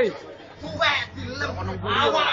เฮ้ย Awak lu, alam